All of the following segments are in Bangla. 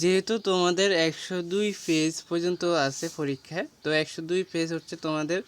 যেহেতু তোমাদের একশো দুই পেজ পর্যন্ত আছে পরীক্ষায় তো একশো দুই পেজ হচ্ছে তোমাদের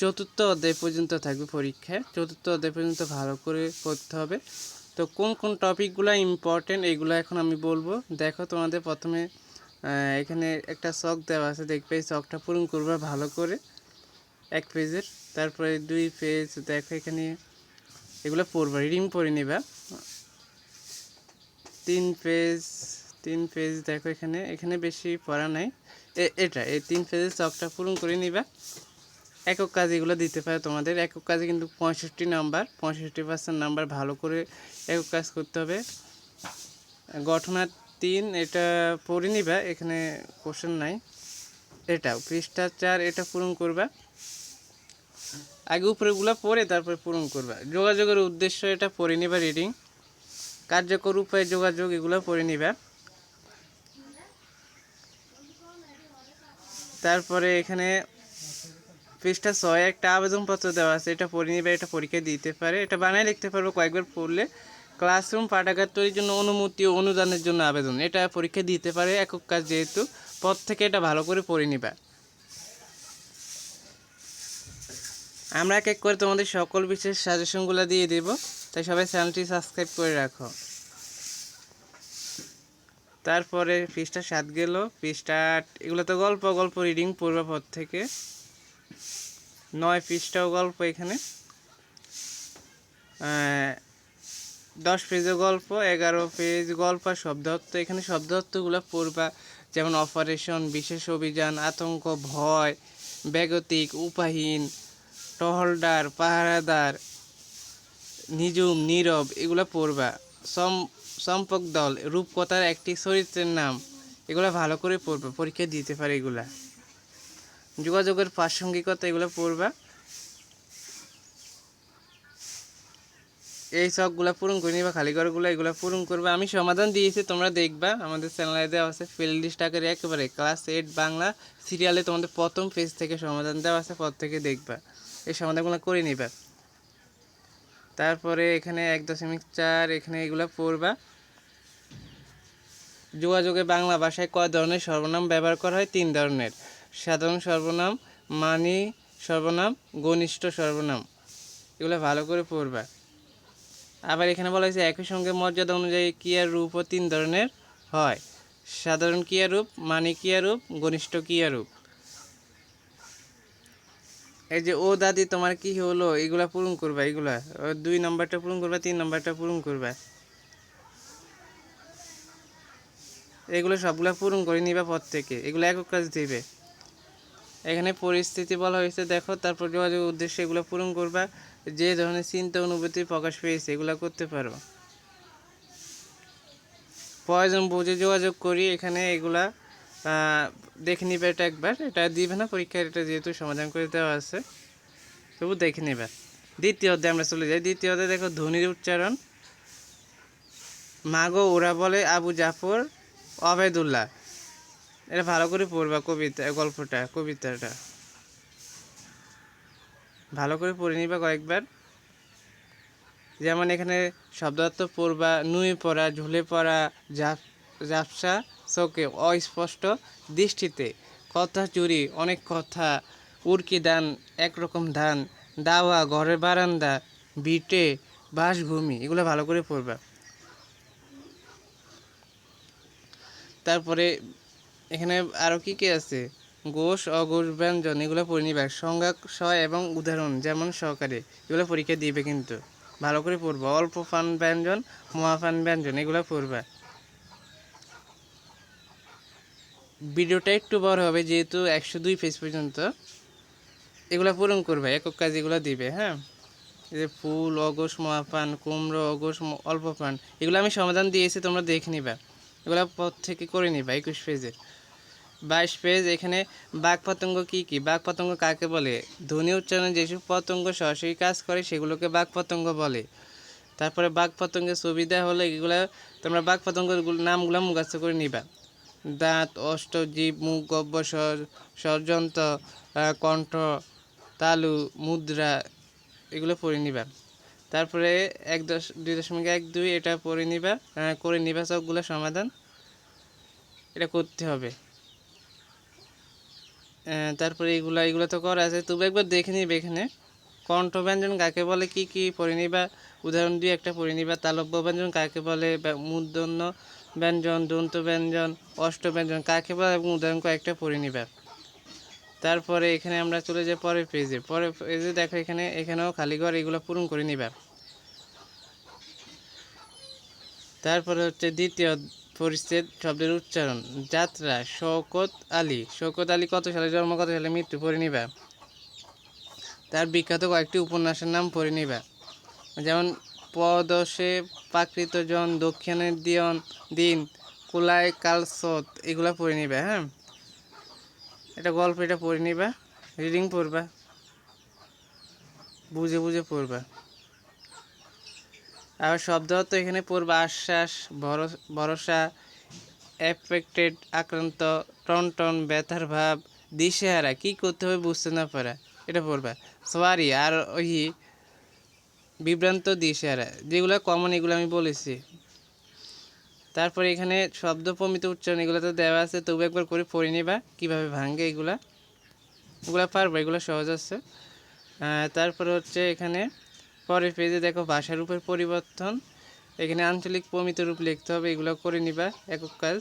চতুর্থ অধ্যায় পর্যন্ত থাকবে পরীক্ষায় চতুর্থ অধ্যায় পর্যন্ত ভালো করে পড়তে হবে। তো কোন কোন টপিকগুলো ইম্পর্টেন্ট এগুলো এখন আমি বলব। দেখো তোমাদের প্রথমে এখানে একটা শখ দেওয়া আছে, দেখবে এই শখটা পূরণ করবে ভালো করে, এক পেজের তারপরে দুই পেজ দেখো এখানে এগুলো পড়বা রিডিং পড়ে নেবা। তিন পেজ তিন পেজ দেখো এখানে। এখানে বেশি পড়া নাই। এটা, এই তিন পেজের চকটা পূরণ করে নিবা। একক কাজ এগুলো দিতে পারে তোমাদের। একক কাজে কিন্তু পঁয়ষট্টি নাম্বার পঁয়ষট্টি পার্সেন্ট নাম্বার ভালো করে একক কাজ করতে হবে। গঠনার তিন, এটা পড়ে নিবা। এখানে কোশ্চেন নাই। এটা পৃষ্ঠা চার, এটা পূরণ করবা। আগে উপরেগুলো পড়ে তারপরে পূরণ করবা। যোগাযোগের উদ্দেশ্য এটা পড়ে নিবা রিডিং কার্যকর উপায় যোগাযোগ এগুলো পড়ে নিবা। তারপরে এখানে পৃষ্ঠা ছয় একটা আবেদনপত্র দেওয়া আছে। এটা পড়ে নিবে, এটা পরীক্ষা দিতে পারে। এটা বানায় লিখতে পারব, কয়েকবার পড়লে। ক্লাসরুম, পাঠাগার তৈরির জন্য অনুমতি ও অনুদানের জন্য আবেদন। এটা পরীক্ষা দিতে পারে একক কাজ যেহেতু। পর থেকে এটা ভালো করে পড়ে নিবা। আমরা এক এক করে তোমাদের সকল বিশেষ সাজেশনগুলো দিয়ে দেব। তাই সবাই চ্যানেলটি সাবস্ক্রাইব করে রাখো। তারপরে পৃষ্ঠা সাত গেল। পৃষ্ঠা এগুলো তো গল্প গল্প রিডিং পড়বা পর থেকে। নয় পৃষ্ঠাও গল্প এখানে। দশ পেজে গল্প, এগারো পেজ গল্প আর শব্দার্থ এখানে শব্দার্থগুলো পড়বা যেমন অপারেশন বিশেষ অভিযান, আতঙ্ক, ভয়, বেগতিক, উপাহীন, টহলদার, পাহারাদার নিজুম নীরব, এগুলো পড়বা সম্পক দল, রূপকথার একটি চরিত্রের নাম। এগুলো ভালো করে পড়বে, পরীক্ষা দিতে পারে এগুলা। যোগাযোগের প্রাসঙ্গিকতা এগুলো পড়বা। এই সবগুলো পূরণ করে নিবা খালি ঘরগুলো এগুলো পূরণ করবা। আমি সমাধান দিয়েছি, তোমরা দেখবা। আমাদের চ্যানেলে দেওয়া আছে প্লে লিস্ট আকারে একেবারে ক্লাস এইট বাংলা সিরিয়ালে তোমাদের প্রথম পেজ থেকে সমাধান দেওয়া আছে, পর থেকে দেখবা। এই সমাধানগুলো করে নিবা। তারপরে এখানে এক দশমিক চার, এখানে এগুলো পড়বা। যোগাযোগে বাংলা ভাষায় কয় ধরনের সর্বনাম ব্যবহার করা হয়? তিন ধরনের। সাধারণ সর্বনাম, মানি সর্বনাম, ঘনিষ্ঠ সর্বনাম। এগুলো ভালো করে পড়বা। আবার এখানে বলা হয়েছে, একই সঙ্গে মর্যাদা অনুযায়ী ক্রিয়ার রূপও তিন ধরনের হয়। সাধারণ ক্রিয়ারূপ, মানি ক্রিয়ারূপ, ঘনিষ্ঠ ক্রিয়ারূপ। এই যে, ও দাদি, তোমার কি হলো? এগুলা পূরণ করবা, এগুলা? দুই নাম্বারটা পূরণ করবা, তিন নাম্বারটা পূরণ করবা? এগুলো সবগুলা পূরণ করে নিবা পর থেকে। এগুলো একক কাজ দিবে। এখানে পরিস্থিতি বলা হয়েছে, দেখো, তারপর যোগাযোগ উদ্দেশ্যে এগুলো পূরণ করবা। যে ধরনের চিন্তা অনুভূতি প্রকাশ পেয়েছে, এগুলো করতে পারো। প্রয়োজন বুঝে যোগাযোগ করি, এখানে এগুলা দেখে নিবে এটা একবার। এটা দিবে না, পরীক্ষার এটা যেহেতু সমাধান করে দেওয়া আছে। তবু দেখে নেবে। দ্বিতীয় অধ্যায়ে আমরা চলে যাই। দ্বিতীয় অধ্যায়ে দেখো, ধ্বনির উচ্চারণ। মাগো ওরা বলে আবু জাফর অবেদুল্লাহ এটা ভালো করে পড়বা কবিতা, গল্পটা, কবিতাটা। ভালো করে পড়ে নিবা কয়েকবার। যেমন এখানে শব্দার্থ পড়বা নুই পড়া, ঝুলে পড়া জাপ জাপসা চোখে অস্পষ্ট দৃষ্টিতে। কথা চুরি, অনেক কথা, উড়কি দান, একরকম ধান, দাওয়া, ঘরের বারান্দা বিটে বাসভূমি, এগুলো ভালো করে পড়বা। তারপরে এখানে আরও কি কি আছে? গোষ অঘোষ ব্যঞ্জন, এগুলো পড়ে নিবে। সংজ্ঞা স এবং উদাহরণ যেমন সহকারে, এগুলো পরীক্ষা দিবে কিন্তু। ভালো করে পড়বা। অল্প ফান ব্যঞ্জন মহাফান ব্যঞ্জন, এগুলো পড়বা। ভিডিওটা একটু বড় হবে, যেহেতু একশো দুই পেজ পর্যন্ত। এগুলো পূরণ করবে, একক কাজ এগুলো দিবে হ্যাঁ? যে ফুল অঘোষ মহাপান, কুমড়ো ম- অল্প পান, এগুলো আমি সমাধান দিয়েছি, তোমরা দেখে নিবা। এগুলো পর থেকে করে নিবা, একুশ পেজের বাইশ পেজ এখানে বাঘ পতঙ্গ কী কী? বাঘ পতঙ্গ কাকে বলে? ধ্বনি উচ্চারণে যেসব পতঙ্গ সরাসরি কাজ করে, সেগুলোকে বাঘ পতঙ্গ বলে। তারপরে বাঘ পতঙ্গের সুবিধা হলে এগুলো তোমরা বাঘ পতঙ্গের নামগুলো মুখস্থ করে নিবা। দাঁত, অষ্টজীব, মুখ গব্য স্বর- ষড়যন্ত্র কণ্ঠ, তালু, মুদ্রা, এগুলো পড়ে নিবা। তারপরে এক দশ, দুই দশমিক এক দুই এটা পড়ে নিবা করে নিবা, সবগুলো সমাধান। এটা করতে হবে। তারপরে এগুলো এগুলো তো করা আছে। তবু একবার দেখে নিবে এখানে। কণ্ঠ ব্যঞ্জন কাকে বলে, কি কি পড়ে নিবা উদাহরণ দিয়ে একটা পড়ে নিবা তালব্য ব্যঞ্জন কাকে বলে মূর্ধন্য ব্যঞ্জন, দন্ত ব্যঞ্জন, অষ্ট ব্যঞ্জন কাকে বলে, এবং উদাহরণ কয়েকটা পড়ে নিবা। তারপরে এখানে আমরা চলে যাই পরের পেজে। পরের পেজে দেখো এখানে, এখানেও খালি ঘর এগুলো পূরণ করে নিবা। তারপরে হচ্ছে দ্বিতীয় পরিচ্ছেদ শব্দের উচ্চারণ, যাত্রা, শওকত আলী। শওকত আলী কত সালে জন্ম, কত সালে মৃত্যু, পড়ে নিবা। তার বিখ্যাত কয়েকটি উপন্যাসের নাম পড়ে নিবা। যেমন পদশে প্রাকৃত জন দক্ষিণের দিয়ন, দিন, কুলায় কালসত এগুলা পড়ে নিবা হ্যাঁ? এটা গল্প এটা পড়ে নিবা রিডিং পড়বা, বুঝে বুঝে পড়বা। আর শব্দ তো এখানে পড়বা আশ্বাস, ভরস- এফেক্টেড আক্রান্ত টন টন ব্যথার ভাব, দিশেহারা, কী করতে হবে বুঝতে না পারা, এটা পড়বা। সরি আর ওই বিভ্রান্ত দিশেহারা, যেগুলো কমন এগুলো আমি বলেছি। তারপরে এখানে শব্দ, প্রমিত উচ্চারণ, এগুলো তো দেওয়া আছে, তবু একবার করে পড়ে নিবা, কীভাবে ভাঙে এগুলা। এগুলো পারব, এগুলো সহজ আছে। তারপরে হচ্ছে এখানে পরের পেজে দেখো ভাষার উপর পরিবর্তন। এখানে আঞ্চলিক প্রমিত রূপ লিখতে হবে, এগুলো করে নিবা, একক কাজ।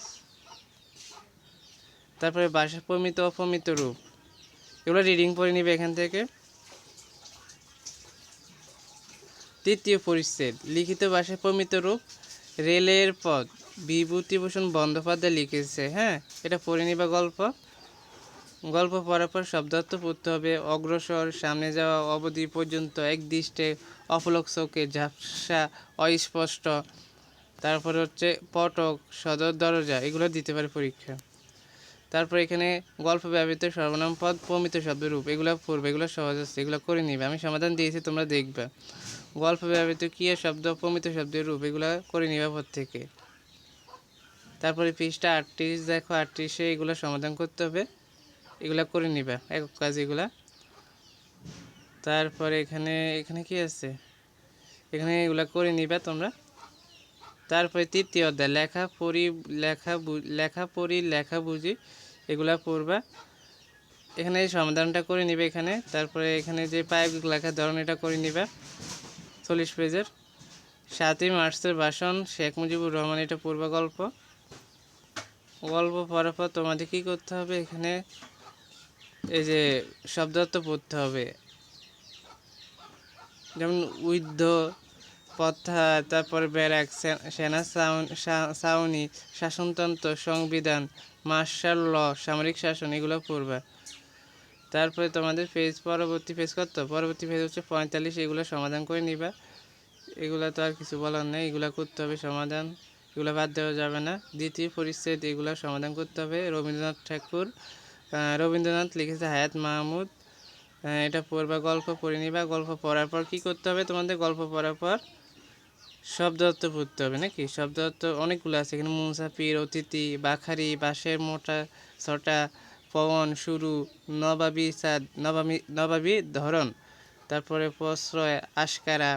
তারপরে ভাষা প্রমিত অপমিত রূপ, এগুলো রিডিং পড়ে নিবে এখান থেকে। তৃতীয় পরিচ্ছেদ। লিখিত ভাষায় প্রমিত রূপ, রেলের পথ। বিভূতিভূষণ বন্দ্যোপাধ্যায় লিখেছে হ্যাঁ? এটা পড়ে নিবা গল্প? গল্প পড়ার পর শব্দার্থ পড়তে হবে। অগ্রসর, সামনে যাওয়া, অবধি পর্যন্ত এক দৃষ্টে অপলক চোখে ঝাপসা, অস্পষ্ট। তারপর হচ্ছে পটক, সদর দরজা, এগুলো দিতে পারে পরীক্ষা। তারপর এখানে গল্প ব্যবহৃত সর্বনাম পদ, প্রমিত শব্দরূপ, এগুলো পড়বে, এগুলো সহজ আছে, এগুলো করে নিবে। আমি সমাধান দিয়েছি, তোমরা দেখবে। গল্প ব্যবহৃত ক্রিয়া শব্দ, প্রমিত শব্দের রূপ, এগুলো করে নিবা প্রত্যেকে তারপরে পৃষ্ঠা আটত্রিশ, দেখো আটত্রিশে এগুলো সমাধান করতে হবে। এগুলা করে নিবা, একক কাজ এগুলা। তারপরে এখানে এখানে কি আছে? এখানে এগুলা করে নিবা তোমরা। তারপরে তৃতীয় অধ্যায়, লেখা পড়ি, লেখা লেখা পড়ি, লেখা বুঝি, এগুলা পড়বা। এখানে সমাধানটা করে নিবে এখানে। তারপরে এখানে যে পাইপ লেখার ধরন এটা করে নিবা। চল্লিশ পেজের। সাতই মার্চের ভাষণ, শেখ মুজিবুর রহমান, এটা পূর্ব গল্প। পড়ার পর তোমাদের কী করতে হবে এখানে? এই যে শব্দার্থ পড়তে হবে। যেমন উইদ্ধ, পথা, তারপর ব্যারাক, সেনা সাউন- শাসনতন্ত্র, সংবিধান, মার্শাল ল, সামরিক শাসন, এগুলো পড়বে। তারপরে তোমাদের পেজ পরবর্তী পেজ কত পরবর্তী পেজ হচ্ছে পঁয়তাল্লিশ, এগুলো সমাধান করে নিবা। এগুলো তো আর কিছু বলার নেই, এগুলো করতে হবে সমাধান। এগুলো বাদ দেওয়া যাবে না। দ্বিতীয় পরিচ্ছেদ, এগুলো সমাধান করতে হবে। রবীন্দ্রনাথ ঠাকুর রবীন্দ্রনাথ লিখেছে হায়াত মাহমুদ। এটা পড়বা, গল্প পড়ে নিবা। গল্প পড়ার পর কি করতে হবে তোমাদের? গল্প পড়ার পর শব্দ অর্থ পড়তে হবে নাকি? শব্দ অর্থ অনেকগুলো আছে। এখানে মুসাফির অতিথি, বাখারি, বাঁশের মোটা, ছটা পবন, শুরু, নবাবী সাদ নবাবী নবাবী ধরন তারপরে প্রশ্রয়, আশকারা,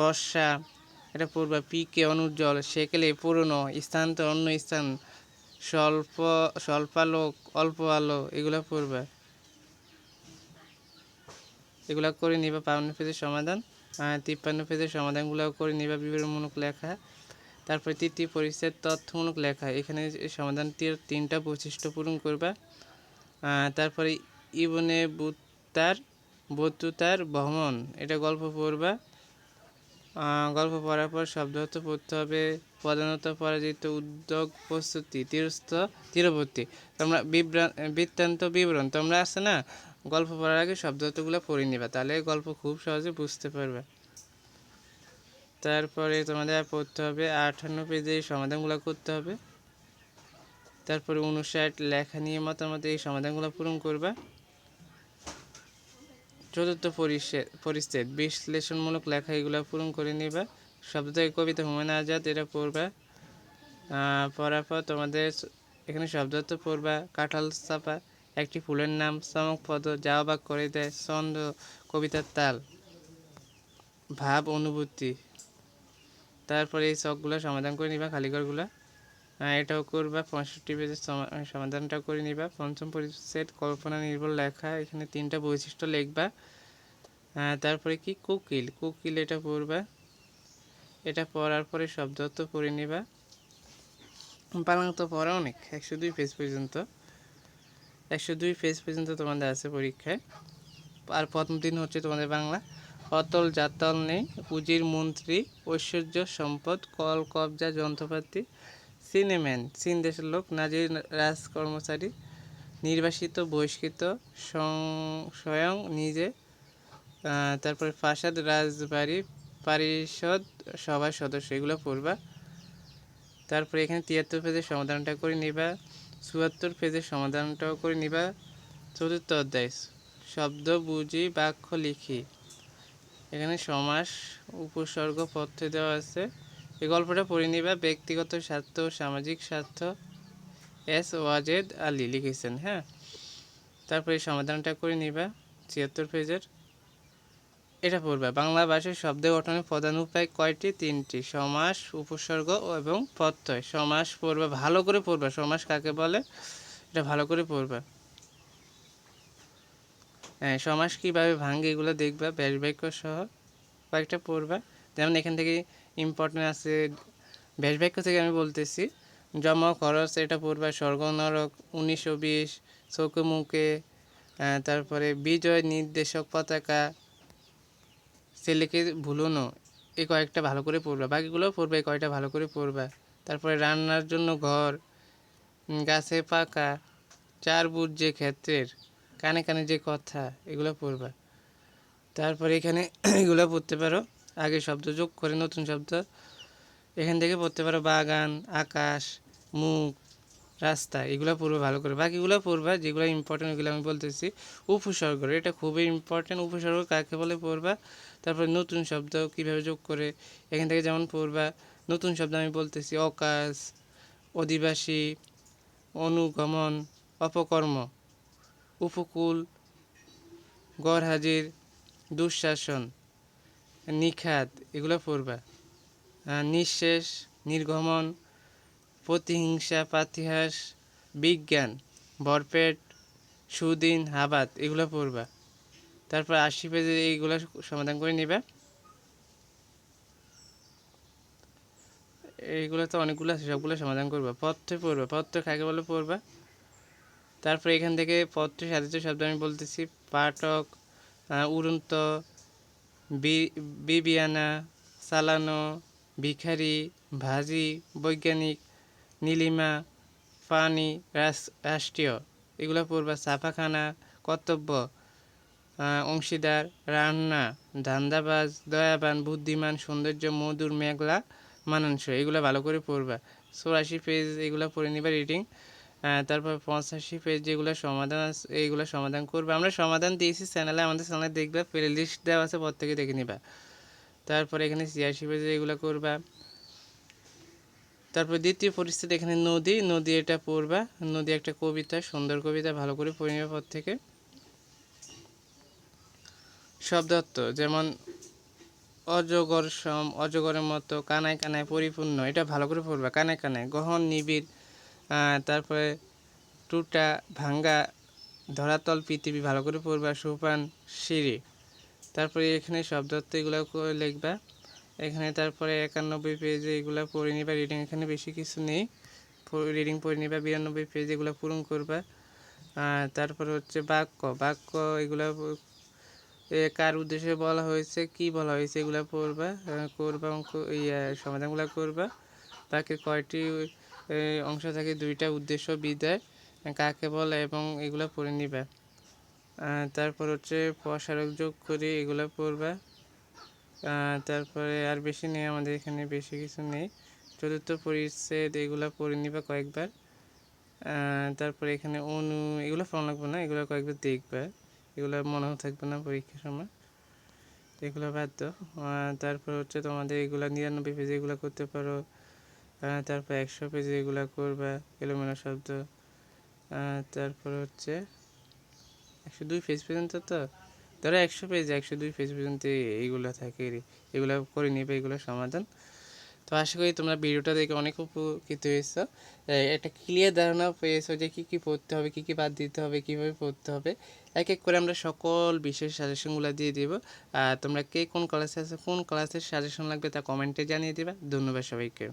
বর্ষা, এটা পড়বা পিকে অনুজ্জ্বল, সেকেলে পুরনো স্থানান্তর অন্য স্থান। স্বল্প, স্বল্পালোক, অল্প আলো, এগুলো পড়বা এগুলো করে নিবা বাউন্ন পেজের সমাধান তিপ্পান্ন পেজের সমাধানগুলো করে নিবা, বিবরণমূলক লেখা। তারপরে তৃতীয় পরিচ্ছেদ, তথ্যমূলক লেখা। এখানে সমাধানটির তিনটা বৈশিষ্ট্য পূরণ করবা। তারপরে ইবনে বুত্তার, বতুতার ভ্রমণ। এটা গল্প পড়বা। গল্প পড়ার পর শব্দ অর্থ পড়তে হবে, প্রধানত পরাজিত উদ্যোগ, প্রস্তুতি তীরস্থ তীরবর্তী। তোমরা বিভ্রান, বৃত্তান্ত বিবরণ, তোমরা আছে না? গল্প পড়ার আগে শব্দ অর্থগুলো পড়ে নিবা, তাহলে গল্প খুব সহজে বুঝতে পারবে। তারপরে তোমাদের পড়তে হবে, আটান্ন পেজে সমাধানগুলো করতে হবে। তারপরে উনষাট লেখা নিয়ে মতামত এই সমাধানগুলো পূরণ করবা। চতুর্থ পরিচ্ছেদ পরিচ্ছেদ বিশ্লেষণমূলক লেখা এগুলো পূরণ করে নিবা। শব্দ থেকে কবিতা হুমায়ুন আজাদ এটা পড়বা। পড়ার পর তোমাদের এখানে শব্দ তো পড়বা কাঁঠাল চাপা একটি ফুলের নাম চমক পদ যা অবাক করে দেয় ছন্দ কবিতার তাল ভাব অনুভূতি। তারপরে এই চকগুলো সমাধান করে নিবা খালিঘরগুলো আহ, এটাও করবা, পঁয়ষট্টি পেজের সমা- সমাধানটা করে নিবা। পঞ্চম পরিচ্ছেদ, কল্পনা নির্ভর লেখা, এখানে তিনটা বৈশিষ্ট্য লিখবা। তারপরে কি? কোকিল। কোকিল এটা পড়বা। এটা পড়ার পরে শব্দ তো পড়ে নিবা। বাংলা তো পড়া অনেক, একশো দুই পেজ পর্যন্ত। একশো দুই পেজ পর্যন্ত তোমাদের আছে পরীক্ষায়। আর প্রথম দিন হচ্ছে তোমাদের বাংলা। অতল জাতল নেই, পুঁজির মন্ত্রী, ঐশ্বর্য, সম্পদ, কল, কবজা, যন্ত্রপাতি সিনেম্যান চীন দেশের লোক, নাজির রাজ কর্মচারী নির্বাসিত, বহিষ্কৃত স্বয়ং নিজে তারপরে ফাসাদ রাজবাড়ি, পরিষদ সভার সদস্য, এগুলো পড়বা। তারপরে এখানে তিয়াত্তর পেজের সমাধানটা করে নিবা, চুয়াত্তর পেজের সমাধানটাও করে নিবা। চতুর্থ অধ্যায়, শব্দ বুঝি, বাক্য লিখি। এখানে সমাস, উপসর্গ, পথ্য দেওয়া আছে। এই গল্পটা পড়ে নিবা ব্যক্তিগত স্বার্থ সামাজিক স্বার্থ। এস ওয়াজেদ আলী লিখেছেন হ্যাঁ? তারপরে সমাধানটা করে নিবা, ছিয়াত্তর পেজের। এটা পড়বা, বাংলা ভাষায় শব্দ গঠনের প্রধান উপায় কয়টি? তিনটি, সমাস, উপসর্গ এবং প্রত্যয়। সমাস পড়বা, ভালো করে পড়বা, সমাস কাকে বলে? এটা ভালো করে পড়বা। হ্যাঁ সমাস কীভাবে ভাঙ্গে এগুলো দেখবা, ব্যাস বাক্য সহ কয়েকটা পড়বা। যেমন এখান থেকে ইম্পর্টেন্ট আছে। ব্যাস বাক্য থেকে আমি বলতেছি। জমা খরচ, এটা পড়বা স্বর্গ নরক উনিশশো বিশ চৌকে মুখে তারপরে বিজয় নির্দেশক পতাকা ছেলেকে ভুলুনো এই কয়েকটা ভালো করে পড়বা। বাকিগুলোও পড়বে, এই কয়টা ভালো করে পড়বা। তারপরে রান্নার জন্য ঘর গাছে পাকা চার বুট যে ক্ষেত্রের, কানে কানে যে কথা, এগুলো পড়বা। তারপরে এখানে এগুলো পড়তে পারো। আগে শব্দ, যোগ করে নতুন শব্দ। এখান থেকে পড়তে পারো বাগান, আকাশ, মুখ, রাস্তা, এগুলো পড়বে ভালো করে। বাকিগুলো পড়বা, যেগুলো ইম্পর্টেন্ট ওগুলো আমি বলতেছি। উপসর্গ, এটা খুবই ইম্পর্টেন্ট উপসর্গ কাকে বলে পড়বা? তারপরে নতুন শব্দ কীভাবে যোগ করে, এখান থেকে যেমন পড়বা, নতুন শব্দ আমি বলতেছি, অকাশ, অধিবাসী, অনুগমন, অপকর্ম, উপকূল, গড় হাজির, দুঃশাসন। নিখাত, এগুলো পড়বা। নিঃশেষ, নির্গমন, প্রতিহিংসা, পাতিহাস, বিজ্ঞান, বরপেট, সুদিন, হাবাত, এগুলো পড়বা। তারপর আশি পেজে এইগুলো সমাধান করে নিবা। এইগুলো তো অনেকগুলো আছে, সবগুলো সমাধান করবা। পথ্য পড়বা, পত্র কাকে বলে পড়বা? তারপর এখান থেকে পথ্য সাধিত শব্দ আমি বলতেছি, পাঠক উড়ন্ত বিবিয়ানা চালানো ভিখারি, ভাজি, বৈজ্ঞানিক, নীলিমা, পানি রাষ্ট্রীয়। এগুলো পড়বা ছাপাখানা, কর্তব্য অংশীদার, রান্না, ধান্দাবাজ, দয়াবান, বুদ্ধিমান, সৌন্দর্য, মধুর, মেঘলা, মানানসই। এগুলো ভালো করে পড়বা। চৌরাশি পেজ এগুলো পড়ে নিবা রিডিং তারপর পঁচাশি যেগুলো সমাধান আছে এইগুলো সমাধান করবে। আমরা সমাধান দিয়েছি চ্যানেলে আমাদের চ্যানেলে দেখবে প্লে লিস্ট দেওয়া আছে, প্রত্যেকে দেখে নিবা। তারপরে এখানে ছিয়াশি পেজে এগুলো করবা। তারপর দ্বিতীয় পরিস্থিতি এখানে নদী নদী এটা পড়বা। নদী একটা কবিতা, সুন্দর কবিতা, ভালো করে পড়ে নেবে পর থেকে শব্দার্থ যেমন অজগর সম, অজগরের মতো কানায় কানায় পরিপূর্ণ, এটা ভালো করে পড়বা। কানায় কানায়, গহন, নিবিড় তারপরে টুটা ভাঙ্গা ধরাতল পৃথিবী ভালো করে পড়বা, সোপান সিঁড়ি। তারপরে এখানে শব্দার্থ এগুলো লিখবা। এখানে তারপরে একানব্বই পেজে এগুলো পড়ে নিবা। রিডিং এখানে বেশি কিছু নেই। রিডিং পড়ে নিবা, বিরানব্বই পেজ এগুলো পূরণ করবা। তারপরে হচ্ছে বাক্য। বাক্য এগুলো কার উদ্দেশ্যে বলা হয়েছে, কি বলা হয়েছে এগুলো পড়বা করবা ইয়ে সমাধানগুলো করবা। বাকি কয়টি অংশ থাকে দুইটা উদ্দেশ্য বিদায়, কাকে বলে এবং এগুলো পড়ে নিবা। তারপর হচ্ছে প্রসারক যোগ করে এগুলো পড়বা। তারপরে আর বেশি নেই, আমাদের এখানে বেশি কিছু নেই। চতুর্থ পরিচ্ছেদ এগুলো পড়ে নিবা কয়েকবার। তারপরে এখানে অনু, এগুলো ফোন লাগবে না, এগুলো কয়েকবার দেখবে। এগুলো মনেও থাকবে না পরীক্ষার সময়। এগুলো বাদ দাও। তারপর হচ্ছে তোমাদের এগুলো নিরানব্বই পেজে এগুলো করতে পারো। তারপর একশো পেজে এগুলো করবা, এলোমেলো শব্দ। তারপর হচ্ছে একশো দুই পেজ পর্যন্ত তো? ধরো একশো পেজ একশো দুই পেজ পর্যন্ত এইগুলো থাকে এগুলো করে নিবে, এগুলো সমাধান। তো আশা করি তোমরা ভিডিওটা দেখে অনেক উপকৃত হয়েছো। একটা ক্লিয়ার ধারণা পেয়েছ যে কী কী পড়তে হবে, কী কী বাদ দিতে হবে, কীভাবে পড়তে হবে। এক এক করে আমরা সকল বিষয়ের সাজেশনগুলো দিয়ে দিব। আর তোমরা কে কোন ক্লাসে আছো, কোন ক্লাসের সাজেশন লাগবে তা কমেন্টে জানিয়ে দিবা। ধন্যবাদ সবাইকে।